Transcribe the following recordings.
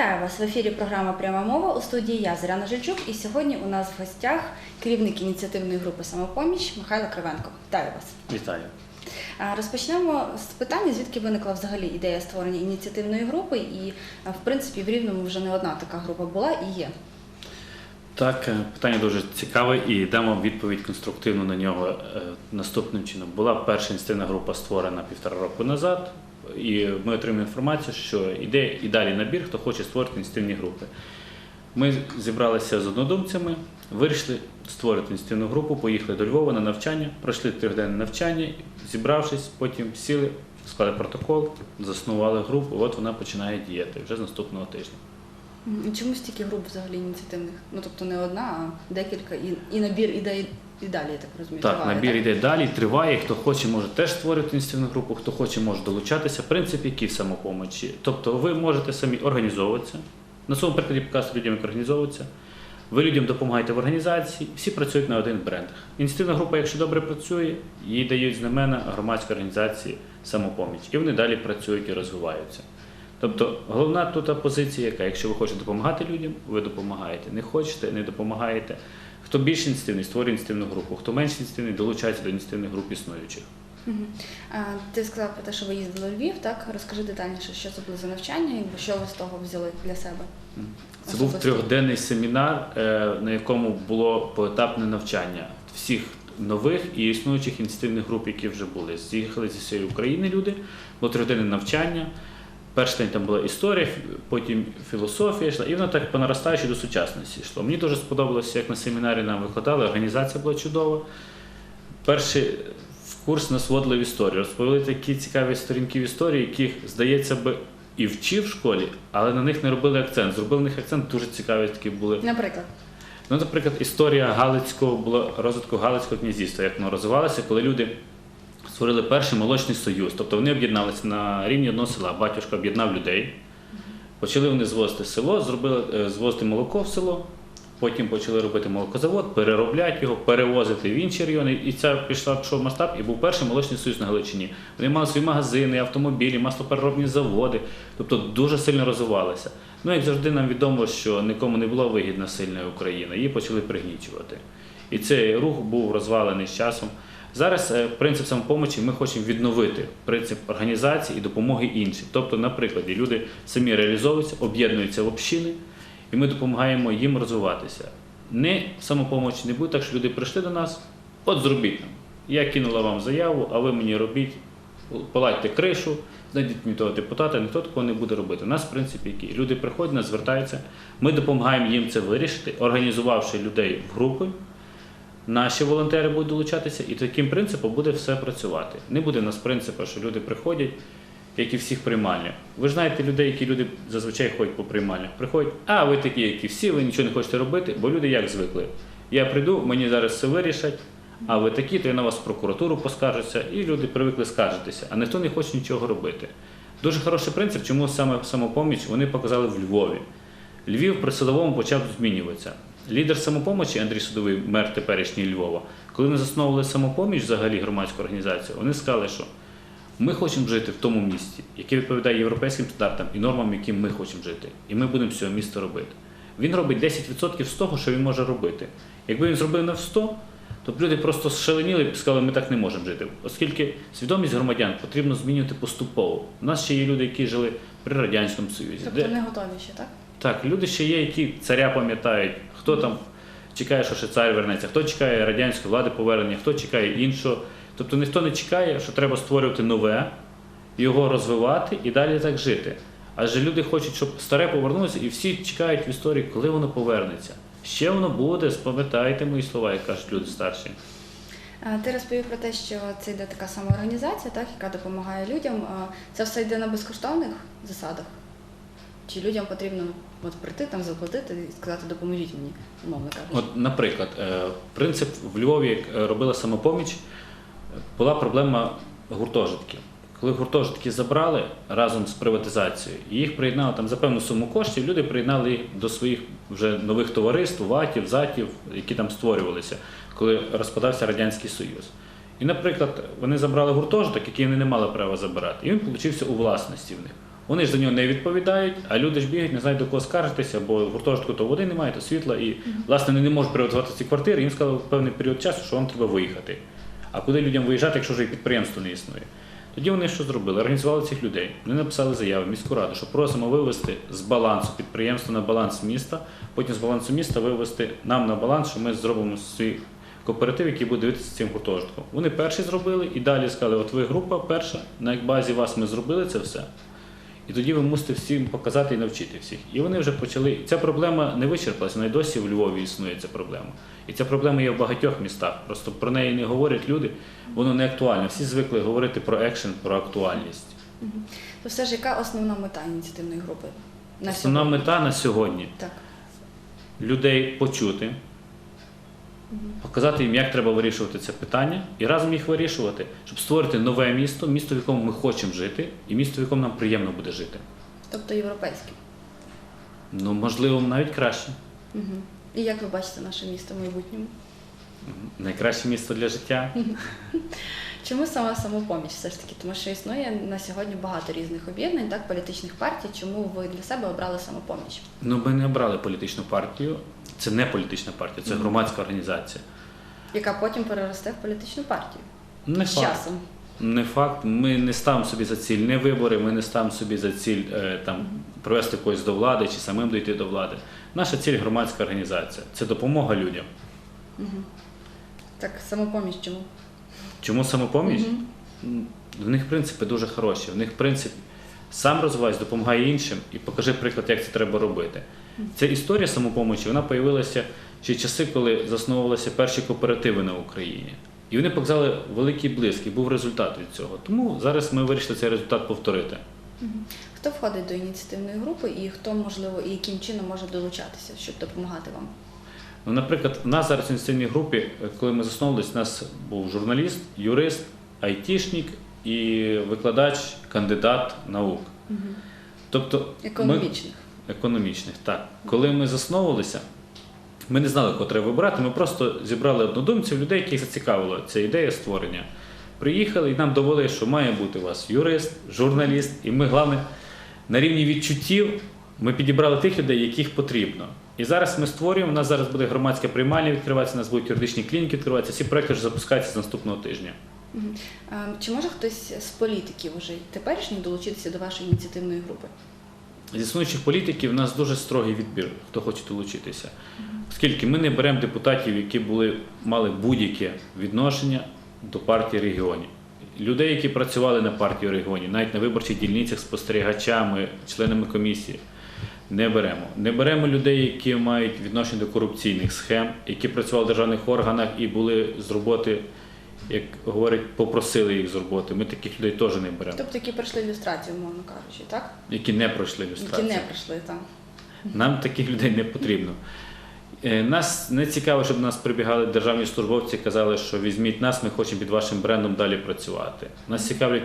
Вітаю вас в ефірі. Програма Пряма мова у студії я Зоряна Жильчук. І сьогодні у нас в гостях керівник ініціативної групи самопоміч Михайло Кривенко. Вітаю вас. Вітаю. Розпочнемо з питання, звідки виникла взагалі ідея створення ініціативної групи, і в принципі в Рівному вже не одна така група була і є. Так, е, питання дуже цікаве і дамо відповідь конструктивну на нього е, наступним чином. Була перша інститутна група створена півтора року назад, і ми отримали інформацію, що йде і далі набір, хто хоче створити інститутні групи. Ми зібралися з однодумцями, вирішили створити інститутну групу, поїхали до Львова на навчання, пройшли трьохденне навчання, зібравшись, потім сіли, склали протокол, заснували групу, от вона починає діяти вже з наступного тижня. Чому стільки груп взагалі ініціативних? Ну тобто не одна, а декілька, і, і набір ідей і далі, я так розумію. Так, триває, набір йде далі, триває. Хто хоче, може теж створювати інститутну групу, хто хоче, може долучатися. Принцип який в самопомочі. Тобто ви можете самі організовуватися. На своєму прикладі показувати людям, як організовуватися. Ви людям допомагаєте в організації, всі працюють на один бренд. Інститутна група, якщо добре працює, їй дають знамена громадської організації самопоміч. І вони далі працюють і розвиваються. Тобто головна тут позиція, яка якщо ви хочете допомагати людям, ви допомагаєте. Не хочете, не допомагаєте. Хто більш інститутний, створює інститутну групу, хто менш інститутний, долучається до інститутних груп існуючих. А, Ти сказав про те, що ви їздили у Львів, так? Розкажи детальніше, що це було за навчання і що ви з того взяли для себе. Це був трьохденний семінар, е, на якому було поетапне навчання всіх нових і існуючих інститутних груп, які вже були. З'їхали зі всієї України люди, було трьохденне навчання. Перший день там була історія, потім філософія йшла, і воно так по наростаючій до сучасності йшло. Мені дуже сподобалося, як на семінарі нам викладали, організація була чудова. Перший в курс нас вводили в історію, розповіли такі цікаві сторінки в історії, яких, здається би, і вчив в школі, але на них не робили акцент. Зробили на них акцент, дуже цікаві такі були. Наприклад, Ну, наприклад, історія Галицького було розвитку Галицького князівства, як воно розвивалося, коли люди створили перший молочний союз. Тобто вони об'єдналися на рівні одного села. Батюшка об'єднав людей. Почали вони звозити село, зробили е, звозити молоко в село. Потім почали робити молокозавод, переробляти його, перевозити в інші райони. І це пішла пішов масштаб, і був перший молочний союз на Галичині. Вони мали свої магазини, автомобілі, маслопереробні заводи, тобто дуже сильно розвивалися. Ну, як завжди, нам відомо, що нікому не була вигідна сильна Україна, її почали пригнічувати. І цей рух був розвалений з часом. Зараз е, принцип самопомочі ми хочемо відновити принцип організації і допомоги іншим. Тобто, на прикладі, люди самі реалізовуються, об'єднуються в общини, і ми допомагаємо їм розвиватися. Не самопомочі не буде так, що люди прийшли до нас, от зробіть нам. Я кинула вам заяву, а ви мені робіть, поладьте кришу, знайдіть мені того депутата, ніхто такого не буде робити. У нас принцип який. Люди приходять, нас звертаються, ми допомагаємо їм це вирішити, організувавши людей в групи. Наші волонтери будуть долучатися, і таким принципом буде все працювати. Не буде в нас принципу, що люди приходять, як і всіх приймальнях. Ви знаєте людей, які люди зазвичай ходять по приймальнях. Приходять, а ви такі, як і всі, ви нічого не хочете робити, бо люди як звикли. Я прийду, мені зараз все вирішать, а ви такі, то я на вас в прокуратуру поскаржуся, і люди привикли скаржитися, а ніхто не хоче нічого робити. Дуже хороший принцип, чому саме самопоміч вони показали в Львові. Львів при Садовому почав змінюватися. Лідер самопомочі Андрій Судовий, мер теперішній Львова, коли вони засновували самопоміч, взагалі громадську організацію, вони сказали, що ми хочемо жити в тому місті, яке відповідає європейським стандартам і нормам, яким ми хочемо жити. І ми будемо з цього міста робити. Він робить 10% з того, що він може робити. Якби він зробив на 100, то б люди просто зшаленіли і сказали, ми так не можемо жити. Оскільки свідомість громадян потрібно змінювати поступово. У нас ще є люди, які жили при Радянському Союзі. тобто де- не готові ще, так? так, люди ще є, які царя пам'ятають, хто там чекає, що ще цар вернеться, хто чекає радянської влади повернення, хто чекає іншого. Тобто ніхто не чекає, що треба створювати нове, його розвивати і далі так жити. Адже люди хочуть, щоб старе повернулося, і всі чекають в історії, коли воно повернеться. Ще воно буде, спам'ятайте мої слова, як кажуть люди старші. Ти розповів про те, що це йде така самоорганізація, так, яка допомагає людям. Це все йде на безкоштовних засадах? Чи людям потрібно от прийти там заплатити і сказати допоможіть мені, умовно кажучи? От, наприклад, е, принцип в Львові, як е, робила самопоміч, була проблема гуртожитків. Коли гуртожитки забрали разом з приватизацією, і їх приєднали там за певну суму коштів, люди приєднали їх до своїх вже нових товариств, ватів, затів, які там створювалися, коли розпадався Радянський Союз. І, наприклад, вони забрали гуртожиток, який вони не мали права забирати, і він получився у власності в них. Вони ж за нього не відповідають, а люди ж бігають, не знають до кого скаржитися, бо в гуртожитку то води немає, то світла, і власне вони не можуть приватизувати ці квартири. Їм сказали в певний період часу, що вам треба виїхати. А куди людям виїжджати, якщо вже і підприємство не існує? Тоді вони що зробили? Організували цих людей. Вони написали заяву в міську раду, що просимо вивести з балансу підприємства на баланс міста, потім з балансу міста вивести нам на баланс, що ми зробимо свій кооператив, який буде дивитися цим гуртожитком. Вони перші зробили і далі сказали: от ви група перша, на базі вас ми зробили це все. І тоді ви мусите всім показати і навчити всіх. І вони вже почали. Ця проблема не вичерпалася, вона й досі в Львові існує ця проблема. І ця проблема є в багатьох містах. Просто про неї не говорять люди, воно не актуальне. Всі звикли говорити про екшен, про актуальність. То все ж яка основна мета ініціативної групи? На Основна сьогодні? мета на сьогодні Так. людей почути, показати їм, як треба вирішувати це питання, і разом їх вирішувати, щоб створити нове місто, місто, в якому ми хочемо жити, і місто, в якому нам приємно буде жити. Тобто європейське? Ну, можливо, навіть краще. Угу. І як ви бачите наше місто в майбутньому? Найкраще місто для життя. Чому саме самопоміч все ж таки? Тому що існує на сьогодні багато різних об'єднань, так, політичних партій. Чому ви для себе обрали самопоміч? Ну, ми не обрали політичну партію. Це не політична партія, це громадська організація. Яка потім переросте в політичну партію Не з факт. часом. Не факт. Ми не ставимо собі за ціль не вибори, ми не ставимо собі за ціль е, там, привести когось до влади чи самим дійти до влади. Наша ціль громадська організація. Це допомога людям. Так, самопоміч чому? Чому самопоміч? М, В них принципи дуже хороші. В них принцип сам розвивайся, допомагай іншим і покажи приклад, як це треба робити. Ця історія самопомочі вона появилася ще часи, коли засновувалися перші кооперативи на Україні. І вони показали великий блиск, і був результат від цього. Тому зараз ми вирішили цей результат повторити. Хто входить до ініціативної групи і хто, можливо, і яким чином може долучатися, щоб допомагати вам? Ну, наприклад, в нас зараз в ініціативній групі, е, коли ми засновувалися, у нас був журналіст, юрист, айтішник і викладач, кандидат наук. Тобто ми- Економічних. економічних. Так. Коли ми засновувалися, ми не знали, кого треба вибирати. Ми просто зібрали однодумців, людей, яких зацікавила ця ідея створення. Приїхали і нам довели, що має бути у вас юрист, журналіст, і ми, головне, на рівні відчуттів ми підібрали тих людей, яких потрібно. І зараз ми створюємо. У нас зараз буде громадська приймальня відкриватися, у нас будуть юридичні клініки відкриватися. Всі проекти вже запускаються з наступного тижня. Чи може хтось з політиків уже теперішніх долучитися до вашої ініціативної групи? З існуючих політиків у нас дуже строгий відбір, хто хоче долучитися. Оскільки ми не беремо депутатів, які були, мали будь-яке відношення до партії регіонів. Людей, які працювали на партію регіонів, навіть на виборчих дільницях спостерігачами, членами комісії. Не беремо. Не беремо людей, які мають відношення до корупційних схем, які працювали в державних органах і були з роботи, як говорять, попросили їх з роботи. Ми таких людей теж не беремо, Тобто, які пройшли ілюстрацію, умовно кажучи, так? які не пройшли Які не пройшли там. Нам таких людей не потрібно. Е, Нас не цікаво, щоб до нас прибігали державні службовці і казали, що візьміть нас, ми хочемо під вашим брендом далі працювати. Нас цікавлять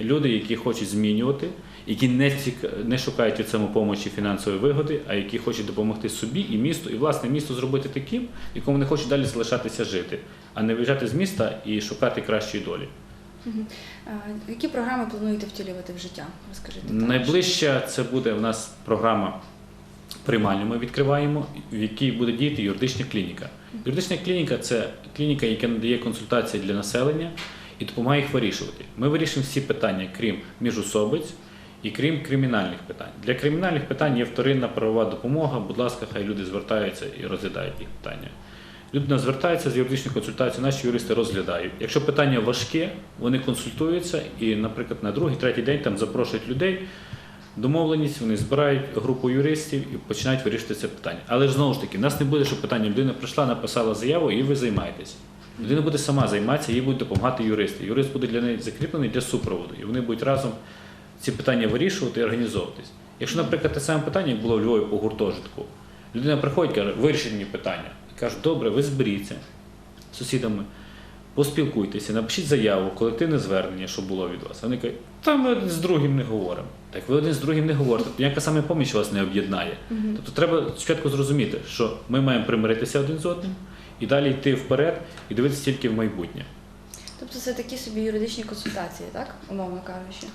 люди, які хочуть змінювати, які не, ціка... не шукають від самопомочі фінансової вигоди, а які хочуть допомогти собі і місту, і власне місто зробити таким, якому вони хочуть далі залишатися жити, а не виїжджати з міста і шукати кращої долі. Які програми плануєте втілювати в життя? Розкажіть. Найближча це буде в нас програма приймальня. Ми відкриваємо, в якій буде діяти юридична клініка. Юридична клініка це клініка, яка надає консультації для населення і допомагає їх вирішувати. Ми вирішуємо всі питання, крім міжусобиць і крім кримінальних питань. Для кримінальних питань є вторинна правова допомога. Будь ласка, хай люди звертаються і розглядають їх питання. Люди до нас звертаються з юридичною консультацією, наші юристи розглядають. Якщо питання важке, вони консультуються і, наприклад, на другий, третій день там запрошують людей. Домовленість, вони збирають групу юристів і починають вирішити це питання. Але ж знову ж таки, нас не буде, що питання людина прийшла, написала заяву, і ви займаєтесь. Людина буде сама займатися, їй будуть допомагати юристи. Юрист буде для неї закріплений для супроводу, і вони будуть разом ці питання вирішувати і організовуватись. Якщо, наприклад, те саме питання, як було в Львові по гуртожитку, людина приходить, каже, вирішіть мені питання. Кажуть, добре, ви зберіться з сусідами, поспілкуйтеся, напишіть заяву, колективне звернення, що було від вас. Вони кажуть, та ми один з другим не говоримо. Так ви один з другим не говорите. Ніяка саме поміч вас не об'єднає. Тобто треба спочатку зрозуміти, що ми маємо примиритися один з одним і далі йти вперед і дивитися тільки в майбутнє. Тобто це такі собі юридичні консультації, так? Умовно кажучи.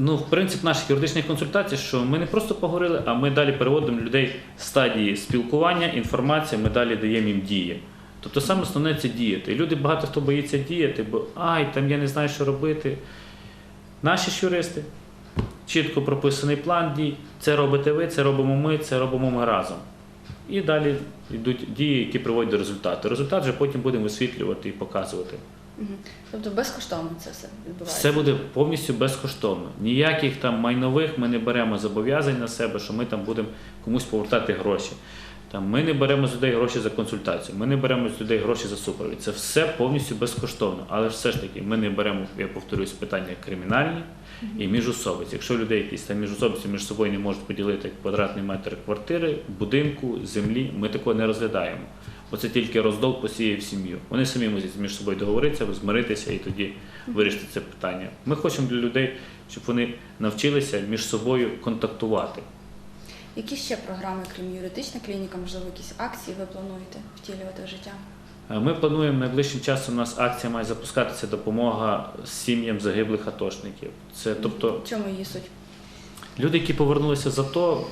Ну, принцип наших юридичних консультацій, що ми не просто поговорили, а ми далі переводимо людей з стадії спілкування, інформація, ми далі даємо їм дії. Тобто саме основне це діяти. І люди багато хто боїться діяти, бо ай, там я не знаю, що робити. Наші ж юристи, чітко прописаний план дій. Це робите ви, це робимо ми, це робимо ми разом. І далі йдуть дії, які приводять до результату. Результат вже потім будемо висвітлювати і показувати. Тобто безкоштовно це все відбувається. Все буде повністю безкоштовно. Ніяких там майнових ми не беремо зобов'язань на себе, що ми там будемо комусь повертати гроші. Там, ми не беремо з людей гроші за консультацію, ми не беремо з людей гроші за супровід. Це все повністю безкоштовно. Але все ж таки, ми не беремо, я повторюсь, питання кримінальні і міжособиці. Якщо людей якісь там міжособиці між собою не можуть поділити квадратний метр квартири, будинку, землі, ми такого не розглядаємо. Бо це тільки роздол посіє в сім'ю. Вони самі можуть між собою договоритися, змиритися і тоді вирішити це питання. Ми хочемо для людей, щоб вони навчилися між собою контактувати. Які ще програми, крім юридична клініка, можливо, якісь акції ви плануєте втілювати в життя? Е, Ми плануємо найближчим часом. У нас акція має запускатися допомога сім'ям загиблих атошників. Це тобто В чому її суть? люди, які повернулися за то,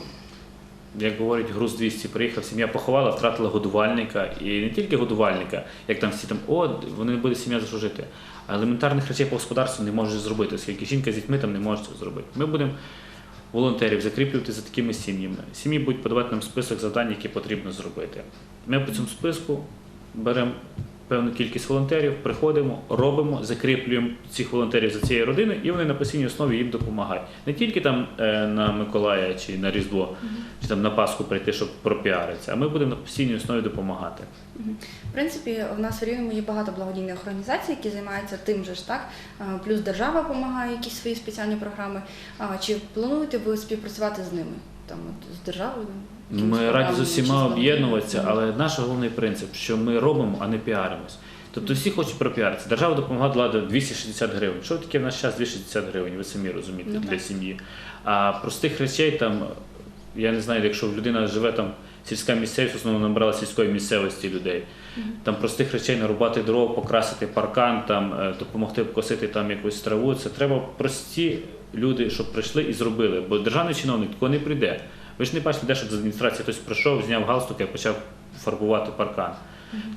як говорять, груз 200 приїхав, сім'я поховала, втратила годувальника. І не тільки годувальника, як там всі там, о, вони не буде сім'я зажити. А елементарних речей по господарству не можуть зробити, оскільки жінка з дітьми там не може цього зробити. Ми будемо волонтерів закріплювати за такими сім'ями. Сім'ї будуть подавати нам список завдань, які потрібно зробити. Ми по цьому списку беремо певну кількість волонтерів, приходимо, робимо, закріплюємо цих волонтерів за цією родиною, і вони на постійній основі їм допомагають. Не тільки там е, на Миколая чи на Різдво, чи там на Пасху прийти, щоб пропіаритися, а ми будемо на постійній основі допомагати. В принципі, в нас в Рівному є багато благодійних організацій, які займаються тим же ж так. Плюс держава допомагає якісь свої спеціальні програми. Чи плануєте ви співпрацювати з ними? Там от, з державою? Ми раді з усіма об'єднуватися, але наш головний принцип, що ми робимо, а не піаримось. Тобто всі хочуть пропіаритися. Держава допомагала 260 гривень. Що таке в наш час 260 гривень? Ви самі розумієте Ну, для сім'ї. А простих речей там, я не знаю, якщо людина живе там. Сільська місцевість в основному набрала сільської місцевості людей. Там простих речей нарубати дров, покрасити паркан, там е, допомогти обкосити там якусь траву. Це треба прості люди, щоб прийшли і зробили. Бо державний чиновник такого не прийде. Ви ж не бачите, де щоб з адміністрації хтось прийшов, зняв галстук і почав фарбувати паркан.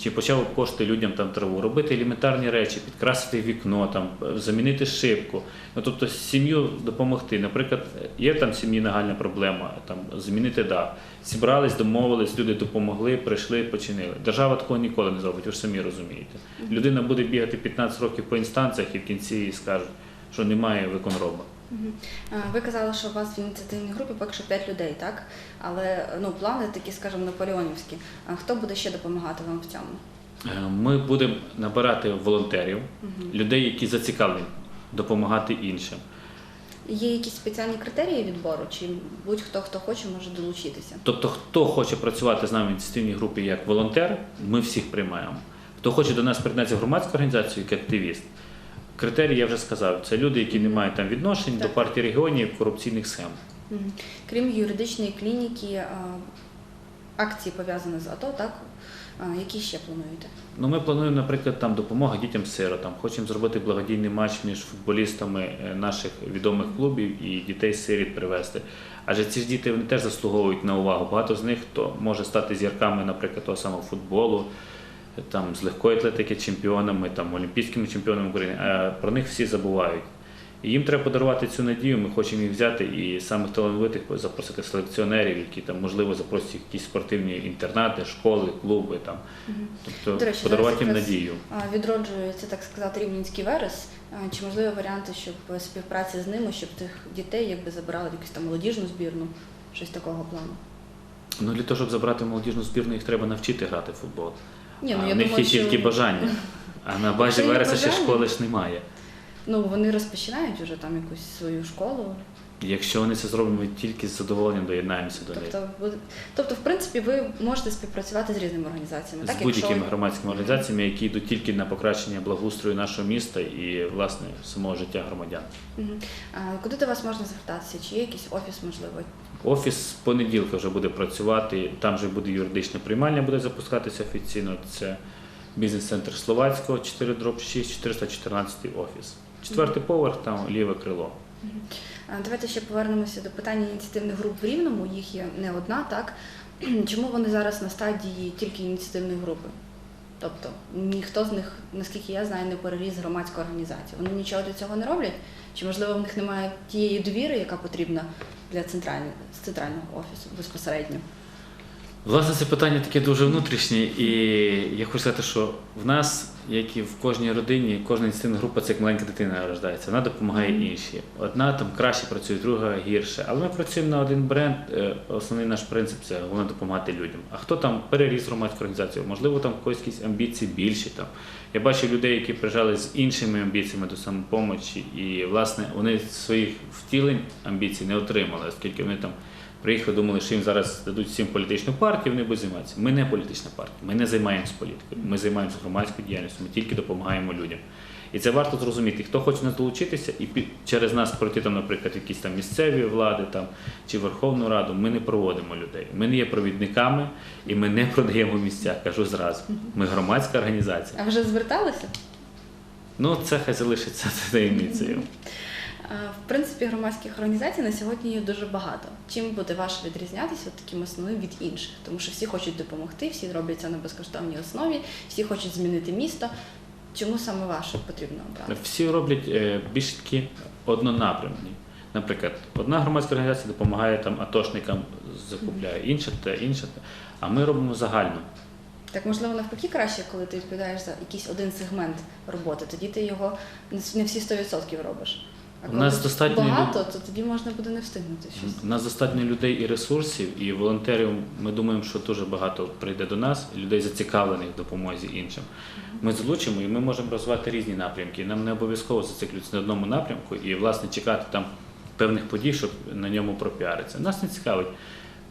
Чи почав обкошити людям там траву, робити елементарні речі, підкрасити вікно, там, е, замінити шибку. Ну, тобто сім'ю допомогти. Наприклад, є там сім'ї нагальна проблема, там, змінити дах. Зібрались, домовились, люди допомогли, прийшли, починили. Держава такого ніколи не зробить, ви ж самі розумієте. Людина буде бігати 15 років по інстанціях і в кінці скажуть, що немає виконроба. Ви казали, що у вас в ініціативній групі поки що 5 людей, так? Але ну, плани такі, скажімо, наполеонівські. Хто буде ще допомагати вам в цьому? Е, Ми будемо набирати волонтерів, Мгм. людей, які зацікавлені допомагати іншим. Є якісь спеціальні критерії відбору, чи будь-хто, хто хоче, може долучитися? Тобто, хто хоче працювати з нами в ініціативній групі як волонтер, ми всіх приймаємо. Хто хоче до нас приєднатися громадську організацію як активіст, критерії я вже сказав. Це люди, які не мають там відношень Так. до партії регіонів, корупційних схем. Крім юридичної клініки, акції пов'язані з АТО, так? Які ще плануєте? Ну, ми плануємо, наприклад, там допомога дітям-сиротам. Хочемо зробити благодійний матч між футболістами е, наших відомих клубів і дітей сиріт привезти. Адже ці ж діти вони теж заслуговують на увагу. Багато з них хто може стати зірками, наприклад, того самого футболу, там з легкої атлетики чемпіонами, там олімпійськими чемпіонами України. А про них всі забувають. І їм треба подарувати цю надію. Ми хочемо їх взяти і самих талановитих запросити селекціонерів, які там можливо запросять якісь спортивні інтернати, школи, клуби там. Тобто До речі, подарувати їм надію. Відроджується, так сказати, рівненський верес. Чи можливі варіанти, щоб співпраці з ними, щоб тих дітей якби забирали якусь там молодіжну збірну, щось такого плану? Ну для того, щоб забрати молодіжну збірну, їх треба навчити грати в футбол. Ні, ну а я в них думаю, є що... тільки бажання. А на базі є Вереса ще бажання. школи ж немає. Ну вони розпочинають вже там якусь свою школу. Якщо вони це зроблять, ми тільки з задоволенням доєднаємося до них. Тобто, буде- тобто, в принципі, ви можете співпрацювати з різними організаціями. З так, будь-якими якщо... громадськими організаціями, які йдуть тільки на покращення благоустрою нашого міста і власне самого життя громадян. Мгм. А, Куди до вас можна звертатися? Чи є якийсь офіс, можливо? Офіс з понеділка вже буде працювати. Там вже буде юридичне приймальня, буде запускатися офіційно. Це бізнес-центр Словацького, 4 дроб 6, 414 офіс. Четвертий поверх, там ліве крило. Давайте ще повернемося до питання ініціативних груп в Рівному. Їх є не одна, так? Чому вони зараз на стадії тільки ініціативної групи? Тобто ніхто з них, наскільки я знаю, не переріс громадську організацію. Вони нічого для цього не роблять? Чи можливо в них немає тієї довіри, яка потрібна для центрального, центрального офісу безпосередньо? Власне, це питання таке дуже внутрішнє, і я хочу сказати, що в нас, як і в кожній родині, кожна ініціативна група це як маленька дитина рождається. Вона допомагає іншій. Одна там краще працює, друга гірше. Але ми працюємо на один бренд. е, Основний наш принцип це головне допомагати людям. А хто там переріс громадську організацію? Можливо, там когось якісь амбіції більші. Там я бачив людей, які приїжджали з іншими амбіціями до самопомочі, і власне вони своїх втілень амбіцій не отримали, оскільки вони там. Приїхали, думали, що їм зараз дадуть всім політичну партію, вони будуть займатися. Ми не політична партія, ми не займаємося політикою, ми займаємося громадською діяльністю, ми тільки допомагаємо людям. І це варто зрозуміти. Хто хоче нас долучитися і під- через нас пройти, там, наприклад, якісь там місцеві влади там, чи Верховну Раду, ми не проводимо людей. Ми не є провідниками і ми не продаємо місця, кажу зразу. Ми громадська організація. А вже зверталися? Ну, це хай залишиться таємницею. А, В принципі, громадських організацій на сьогодні є дуже багато. Чим буде ваше відрізнятися от таким основним від інших? Тому що всі хочуть допомогти, всі роблять це на безкоштовній основі, всі хочуть змінити місто. Чому саме ваше потрібно обрати? Всі роблять е, більш такі однонапрямні. Наприклад, одна громадська організація допомагає там атошникам закупляє, інша те, інша. А ми робимо загально. Так можливо навпаки краще, коли ти відповідаєш за якийсь один сегмент роботи, тоді ти його не всі 100% робиш. А У нас достатньо багато, то тоді можна буде не встигнути щось. У нас достатньо людей і ресурсів, і волонтерів. Ми думаємо, що дуже багато прийде до нас, людей зацікавлених в допомозі іншим. Ми залучимо і ми можемо розвивати різні напрямки. Нам не обов'язково зациклюватися на одному напрямку і, власне, чекати там певних подій, щоб на ньому пропіаритися. Нас не цікавить.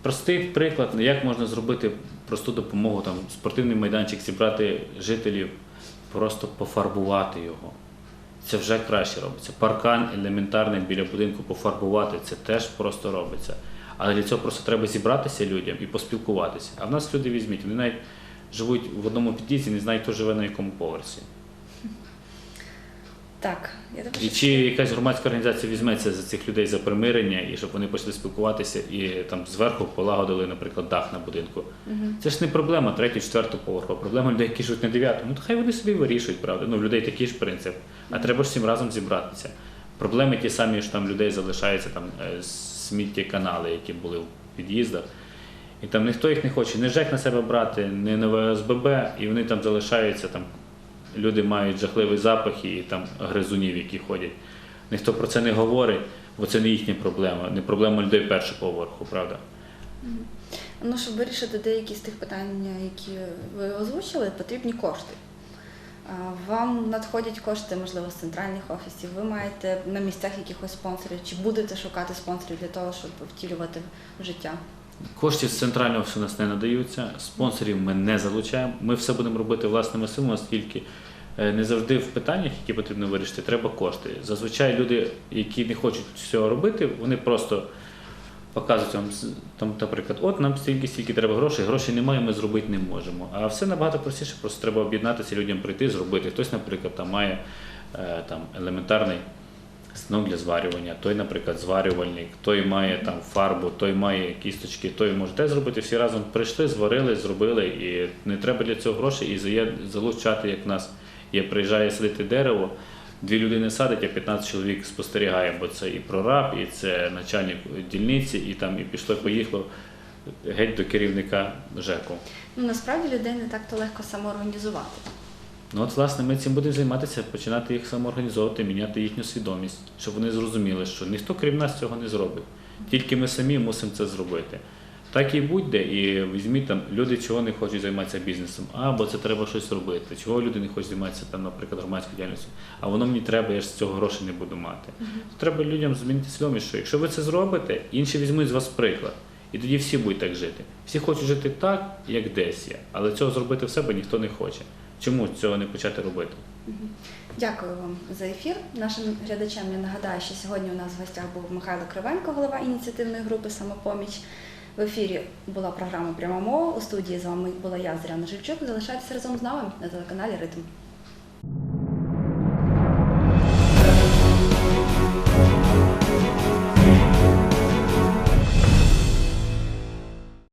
Простий приклад, як можна зробити просту допомогу, там спортивний майданчик, зібрати жителів, просто пофарбувати його. Це вже краще робиться. Паркан елементарний біля будинку пофарбувати, це теж просто робиться. Але для цього просто треба зібратися людям і поспілкуватися. А в нас люди візьміть, вони навіть живуть в одному під'їзді, не знають, хто живе на якому поверсі. Так, я також І чи якась громадська організація візьметься за цих людей за примирення, і щоб вони почали спілкуватися і там зверху полагодили, наприклад, дах на будинку. Мгм. Це ж не проблема третього, четвертого поверху, а проблема людей, які живуть на дев'ятому. Ну то хай вони собі вирішують, правда. Ну, в людей такий ж принцип. А треба ж всім разом зібратися. Проблеми ті самі, що там людей залишаються там е, сміттєканали, які були в під'їздах. І там ніхто їх не хоче, не ЖЕК на себе брати, не на ВСББ, і вони там залишаються там. Люди мають жахливі запахи і там гризунів, які ходять. Ніхто про це не говорить, бо це не їхня проблема, не проблема людей першого поверху, правда? Ну, щоб вирішити деякі з тих питань, які ви озвучили, потрібні кошти. Вам надходять кошти, можливо, з центральних офісів. Ви маєте на місцях якихось спонсорів, чи будете шукати спонсорів для того, щоб втілювати життя? Коштів з центрального у нас не надаються, спонсорів ми не залучаємо. Ми все будемо робити власними силами, оскільки е, не завжди в питаннях, які потрібно вирішити, треба кошти. Зазвичай люди, які не хочуть цього робити, вони просто показують вам, там, наприклад, от нам стільки, стільки треба грошей, грошей немає, ми зробити не можемо. А все набагато простіше, просто треба об'єднатися, людям прийти, зробити. Хтось, наприклад, там має е, там, елементарний станок для зварювання, той, наприклад, зварювальник, той має там фарбу, той має кісточки, той може те зробити. Всі разом прийшли, зварили, зробили, і не треба для цього грошей і залучати, як в нас є, приїжджає садити дерево. Дві людини садить, а 15 чоловік спостерігає, бо це і прораб, і це начальник дільниці, і там і пішло, поїхало геть до керівника ЖЕКу. Ну насправді людей не так то легко самоорганізувати. Ну от, власне, ми цим будемо займатися, починати їх самоорганізовувати, міняти їхню свідомість, щоб вони зрозуміли, що ніхто крім нас цього не зробить. Тільки ми самі мусимо це зробити. Так і будь-де, і візьміть там люди, чого не хочуть займатися бізнесом, а бо це треба щось робити. Чого люди не хочуть займатися там, наприклад, громадською діяльністю, а воно мені треба, я ж з цього грошей не буду мати. Треба людям змінити свідомість, що якщо ви це зробите, інші візьмуть з вас приклад. І тоді всі будуть так жити. Всі хочуть жити так, як десь є, але цього зробити в себе ніхто не хоче. Чому цього не почати робити? Дякую вам за ефір. Нашим глядачам я нагадаю, що сьогодні у нас в гостях був Михайло Кривенко, голова ініціативної групи Самопоміч. В ефірі була програма Пряма мова. У студії з вами була я, Зоряна Живчук. Залишайтеся разом з нами на телеканалі Ритм.